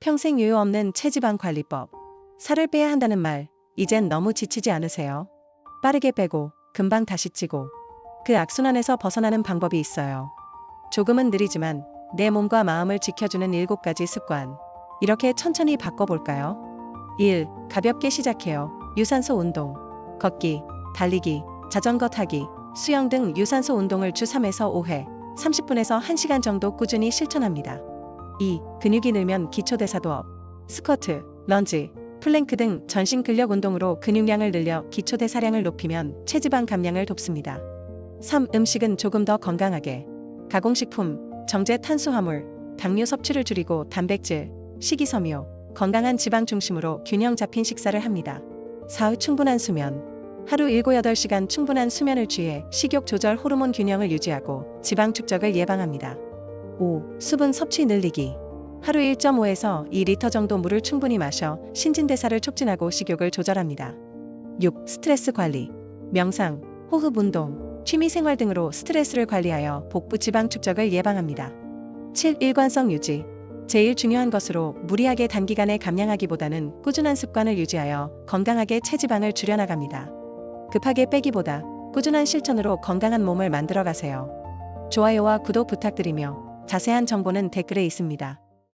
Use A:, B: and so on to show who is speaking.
A: 평생 유효 없는 체지방 관리법. 살을 빼야 한다는 말, 이젠 너무 지치지 않으세요? 빠르게 빼고, 금방 다시 찌고. 그 악순환에서 벗어나는 방법이 있어요. 조금은 느리지만 내 몸과 마음을 지켜주는 7가지 습관. 이렇게 천천히 바꿔볼까요? 1. 가볍게 시작해요. 유산소 운동. 걷기, 달리기, 자전거 타기, 수영 등 유산소 운동을 주 3에서 5회, 30분에서 1시간 정도 꾸준히 실천합니다. 2. 근육이 늘면 기초대사도 업. 스쿼트, 런지, 플랭크 등 전신 근력 운동으로 근육량을 늘려 기초대사량을 높이면 체지방 감량을 돕습니다. 3. 음식은 조금 더 건강하게. 가공식품, 정제 탄수화물, 당류 섭취를 줄이고 단백질, 식이섬유, 건강한 지방 중심으로 균형 잡힌 식사를 합니다. 4. 충분한 수면. 하루 7, 8시간 충분한 수면을 취해 식욕 조절 호르몬 균형을 유지하고 지방 축적을 예방합니다. 5. 수분 섭취 늘리기. 하루 1.5에서 2리터 정도 물을 충분히 마셔 신진대사를 촉진하고 식욕을 조절합니다. 6. 스트레스 관리. 명상, 호흡 운동, 취미 생활 등으로 스트레스를 관리하여 복부 지방 축적을 예방합니다. 7. 일관성 유지. 제일 중요한 것으로 무리하게 단기간에 감량하기보다는 꾸준한 습관을 유지하여 건강하게 체지방을 줄여나갑니다. 급하게 빼기보다 꾸준한 실천으로 건강한 몸을 만들어 가세요. 좋아요와 구독 부탁드리며 자세한 정보는 댓글에 있습니다.